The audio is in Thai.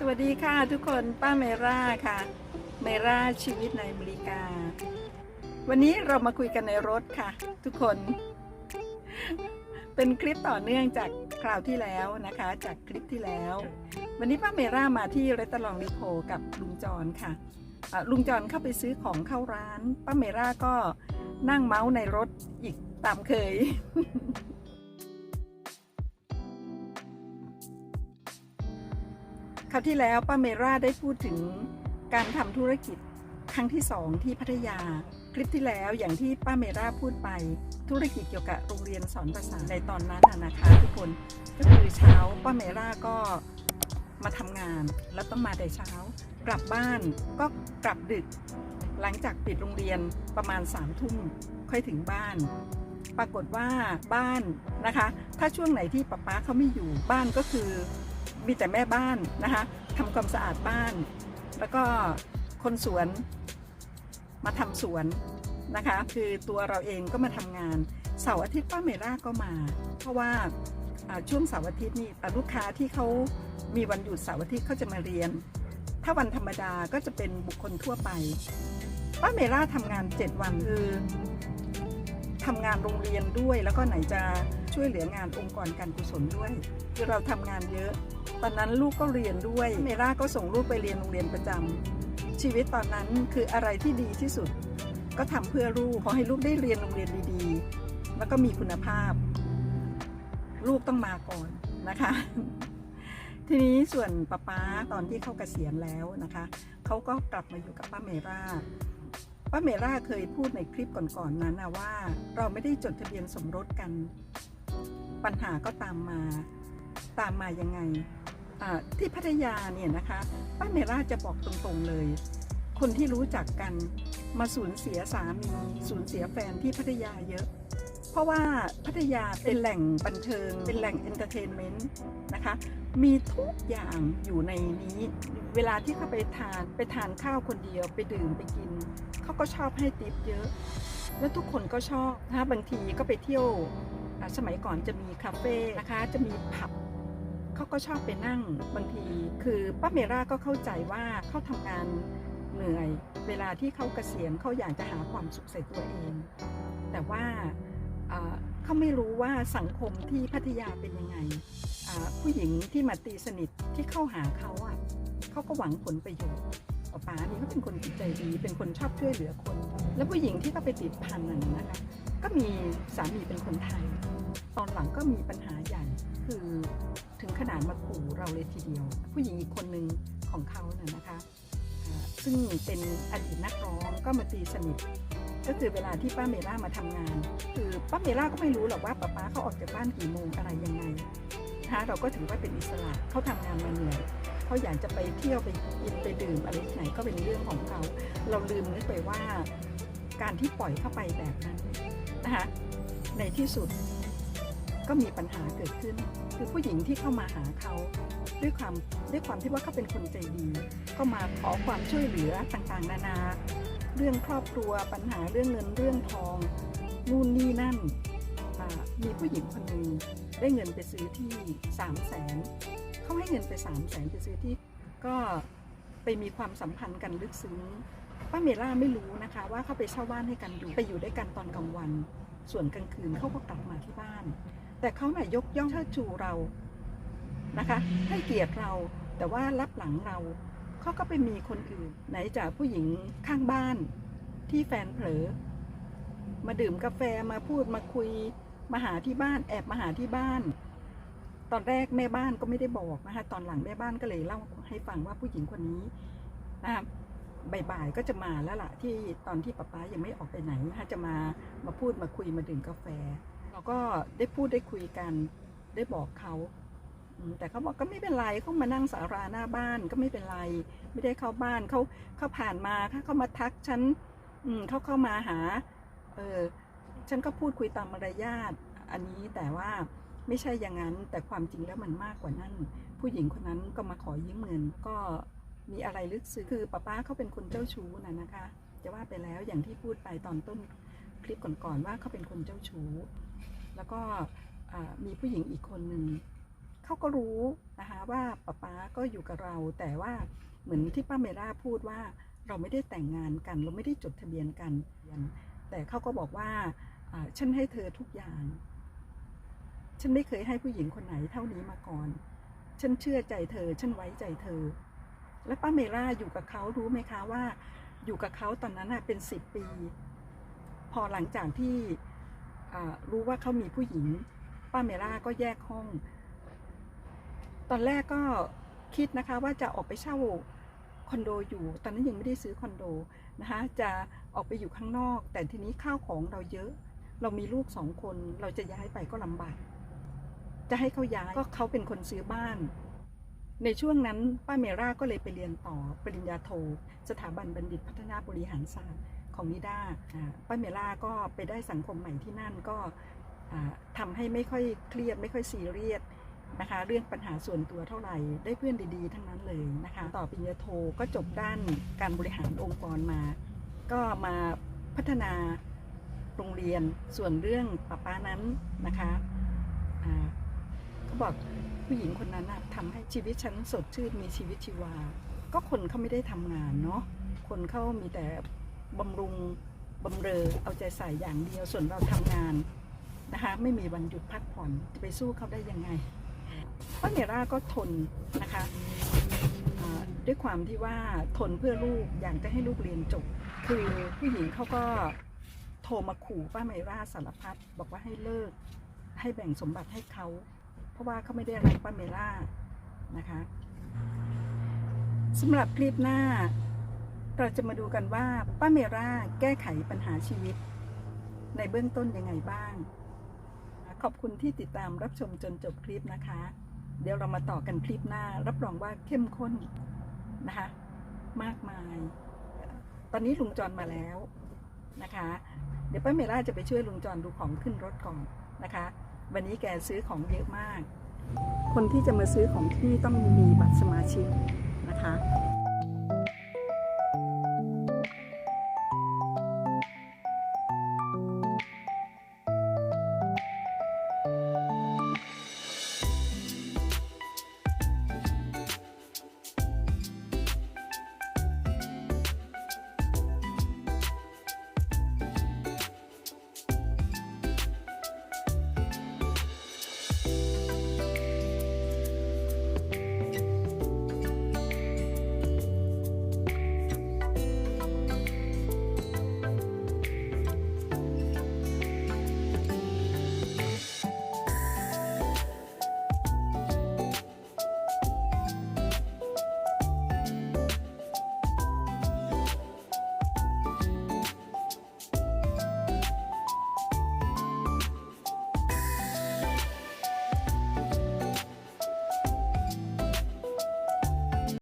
สวัสดีค่ะทุกคนป้าเมร่าค่ะเมร่าชีวิตในอเมริกา วันนี้เรามาคุยกันในรถค่ะ ทุกคน เป็นคลิปต่อเนื่องจากคราวที่แล้วนะคะ จากคลิปที่แล้ว วันนี้ป้าเมร่ามาที่เรตตลองลิโพกับลุงจรค่ะะลุงจรเข้าไปซื้อของเข้าร้าน ป้าเมร่าก็นั่งเมาส์ในรถอีกตามเคย คราวที่แล้วป้าเมราได้พูดถึงการทำธุรกิจครั้งที่สองที่พัทยา คลิปที่แล้วอย่างที่ป้าเมราพูดไป ธุรกิจเกี่ยวกับโรงเรียนสอนภาษาในตอนนั้นนะคะทุกคนก็คือเช้าป้าเมราก็มาทำงานแล้วต้องมาแต่เช้า กลับบ้านก็กลับดึก หลังจากปิดโรงเรียนประมาณสามทุ่มค่อยถึงบ้าน ปรากฏว่าบ้านนะคะ ถ้าช่วงไหนที่ป๊าป๊าเขาไม่อยู่บ้านก็คือ มีแต่แม่บ้านนะคะทำความสะอาดบ้าน แล้วก็คนสวนมาทำสวนนะคะ คือตัวเราเองก็มาทำงานเสาร์อาทิตย์ป้าเมร่าก็มา เพราะว่าช่วงเสาร์อาทิตย์นี่ลูกค้าที่เขามีวันหยุดเสาร์อาทิตย์เขาจะมาเรียน ถ้าวันธรรมดาก็จะเป็นบุคคลทั่วไปป้าเมร่าทำงาน 7 วันคือทำงานโรงเรียนด้วย แล้วก็ไหนจะช่วยเหลืองานองค์กรการกุศลด้วย คือเราทำงานเยอะ ตอนนั้นลูกก็เรียนด้วย เมร่าก็ส่งลูกไปเรียนโรงเรียนประจำชีวิตตอนนั้นคืออะไรที่ดีที่สุด ก็ทำเพื่อลูกขอให้ลูกได้เรียนโรงเรียนดีๆ แล้วก็มีคุณภาพ ลูกต้องมาก่อนนะคะ ทีนี้ส่วนป้าป๊าตอนที่เขาเกษียณแล้วนะคะเขาก็กลับมาอยู่กับป้าเมร่าป้าเมร่าเคยพูดในคลิปก่อนๆนั้นนะว่า เราไม่ได้จดทะเบียนสมรสกัน ปัญหาก็ตามมา ตามมายังไง ที่พัทยาเนี่ยนะคะป้าเมร่าจะบอกตรงๆเลย คนที่รู้จักกันมาสูญเสียสามีสูญเสียแฟนที่พัทยาเยอะ เพราะว่าพัทยาเป็นแหล่งบันเทิง เป็นแหล่งเอนเตอร์เทนเมนต์นะคะมีทุกอย่างอยู่ในนี้ เวลาที่เขาไปทานไปทานข้าวคนเดียวไปดื่มไปกิน เขาก็ชอบให้ติปเยอะ แล้วทุกคนก็ชอบนะบางทีก็ไปเที่ยวสมัยก่อนจะมีคาเฟ่นะคะจะมีผับ เขาก็ชอบไปนั่งบางที คือป้าเมร่าก็เข้าใจว่าเขาทำงานเหนื่อย เวลาที่เขาเกษียณเขาอยากจะหาความสุขใส่ตัวเอง แต่ว่าเขาไม่รู้ว่าสังคมที่พัทยาเป็นยังไง ผู้หญิงที่มาตีสนิทที่เข้าหาเขาอะเขาก็หวังผลประโยชน์ป๊าป๋านี่เขาเป็นคนจิตใจดีเป็นคนชอบช่วยเหลือคน แล้วผู้หญิงที่เขาไปติดพันน่ะนะคะก็มีสามีเป็นคนไทย ตอนหลังก็มีปัญหาใหญ่ คือถึงขนาดมาขู่เราเลยทีเดียว ผู้หญิงอีกคนหนึ่งของเขาน่ะนะคะ ซึ่งเป็นอดีตนักร้องก็มาตีสนิท ก็คือเวลาที่ป้าเมล่ามาทำงาน คือป้าเมล่าก็ไม่รู้หรอกว่าป้าป้าเขาออกจากบ้านกี่โมงอะไรยังไงนะคะเราก็ถือว่าเป็นอิสระเขาทำงานมาเหนื่อยเขาอยากจะไปเที่ยวไปกินไปดื่มอะไรที่ไหนก็เป็นเรื่องของเขา เราลืมนึกไปว่าการที่ปล่อยเข้าไปแบบนั้นนะคะในที่สุดก็มีปัญหาเกิดขึ้น คือผู้หญิงที่เข้ามาหาเขาด้วยความด้วยความที่ว่าเขาเป็นคนใจดี ก็มาขอความช่วยเหลือต่างๆ นานา เรื่องครอบครัวปัญหาเรื่องเงินเรื่องทองนู่นนี่นั่นมีผู้หญิงคนหนึ่งได้เงินไปซื้อที่สามแสนเขาให้เงินไปสามแสนไปซื้อที่ ก็ไปมีความสัมพันธ์กันลึกซึ้งป้าเมล่าไม่รู้นะคะ ว่าเขาไปเช่าบ้านให้กันอยู่ไปอยู่ด้วยกันตอนกลางวัน ส่วนกลางคืนเขาก็กลับมาที่บ้าน แต่เขาน่ะยกย่องเชิดชูเรานะคะ ให้เกียรติเราแต่ว่ารับหลังเราเขาก็ไปมีคนอื่น ไหนจากผู้หญิงข้างบ้านที่แฟนเผลอ มาดื่มกาแฟมาพูดมาคุย มาหาที่บ้านแอบมาหาที่บ้าน ตอนแรกแม่บ้านก็ไม่ได้บอกนะคะตอนหลังแม่บ้านก็เลยเล่าให้ฟังว่าผู้หญิงคนนี้นะคะบ่ายๆก็จะมาแล้วล่ะที่ตอนที่ป๊าป๊ายังไม่ออกไปไหนนะคะจะมามาพูดมาคุยมาดื่มกาแฟ ก็ได้พูดได้คุยกันได้บอกเขา แต่เขาบอกก็ไม่เป็นไรเขามานั่งสาราหน้าบ้านก็ไม่เป็นไร ไม่ได้เข้าบ้านเขาเขาผ่านมาค่ะเขามาทักฉันอืมเขาเข้ามาหาเออฉันก็พูดคุยตามมารยาทอันนี้แต่ว่าไม่ใช่อย่างนั้น แต่ความจริงแล้วมันมากกว่านั้น ผู้หญิงคนนั้นก็มาขอยืมเงิน ก็มีอะไรลึกซึ้งคือป้าป้าเขาเป็นคนเจ้าชู้นะนะคะ จะว่าไปแล้วอย่างที่พูดไปตอนต้นคลิปก่อนๆว่าเขาเป็นคนเจ้าชู้ แล้วก็มีผู้หญิงอีกคนหนึ่งเขาก็รู้นะคะว่าป๊าป๊าก็อยู่กับเรา แต่ว่าเหมือนที่ป้าเมล่าพูดว่าเราไม่ได้แต่งงานกัน เราไม่ได้จดทะเบียนกัน แต่เขาก็บอกว่าฉันให้เธอทุกอย่าง ฉันไม่เคยให้ผู้หญิงคนไหนเท่านี้มาก่อน ฉันเชื่อใจเธอ ฉันไว้ใจเธอ และป้าเมล่าอยู่กับเขารู้ไหมคะว่า อยู่กับเขาตอนนั้นเป็นสิบปี พอหลังจากที่ รู้ว่าเขามีผู้หญิง ป้าเมล่าก็แยกห้อง ตอนแรกก็คิดนะคะว่าจะออกไปเช่าคอนโดอยู่ ตอนนั้นยังไม่ได้ซื้อคอนโดนะคะจะออกไปอยู่ข้างนอก แต่ทีนี้ข้าวของเราเยอะ เรามีลูกสองคนเราจะย้ายไปก็ลำบาก จะให้เขาย้ายก็เขาเป็นคนซื้อบ้าน ในช่วงนั้นป้าเมร่าก็เลยไปเรียนต่อปริญญาโท สถาบันบัณฑิตพัฒนาบริหารศาสตร์ ของนิด้าป้าเมล่าก็ไปได้สังคมใหม่ที่นั่นก็อ่าทำให้ไม่ค่อยเครียดไม่ค่อยซีเรียสนะคะเรื่องปัญหาส่วนตัวเท่าไหร่ได้เพื่อนดีๆ ทั้งนั้นเลยนะคะต่อปริญญาโทก็จบด้านการบริหารองค์กรมา ก็มาพัฒนาโรงเรียนส่วนเรื่องป้าป้านั้นนะคะเขาบอกผู้หญิงคนนั้นทำให้ชีวิตฉันสดชื่นมีชีวิตชีวา ก็คนเขาไม่ได้ทำงานเนาะคนเขามีแต่ บำรุงบำเรอเอาใจใส่อย่างเดียวส่วนเราทำงานนะคะไม่มีวันหยุดพักผ่อนจะไปสู้เขาได้ยังไงป้าเมร่าก็ทนนะคะด้วยความที่ว่าทนเพื่อลูกอยากจะให้ลูกเรียนจบ คือผู้หญิงเขาก็โทรมาขู่ป้าเมร่าสารพัดบอกว่าให้เลิกให้แบ่งสมบัติให้เขา เพราะว่าเขาไม่ได้รักป้าเมร่านะคะสำหรับคลิปหน้า เราจะมาดูกันว่าป้าเมร่าแก้ไขปัญหาชีวิต ในเบื้องต้นยังไงบ้าง ขอบคุณที่ติดตามรับชมจนจบคลิปนะคะ เดี๋ยวเรามาต่อกันคลิปหน้า รับรองว่าเข้มข้นนะคะ มากมาย ตอนนี้ลุงจรมาแล้วนะคะ เดี๋ยวป้าเมล่าจะไปช่วยลุงจรดูของขึ้นรถก่อนนะคะ วันนี้แกซื้อของเยอะมาก คนที่จะมาซื้อของที่ต้องมีบัตรสมาชิกนะคะ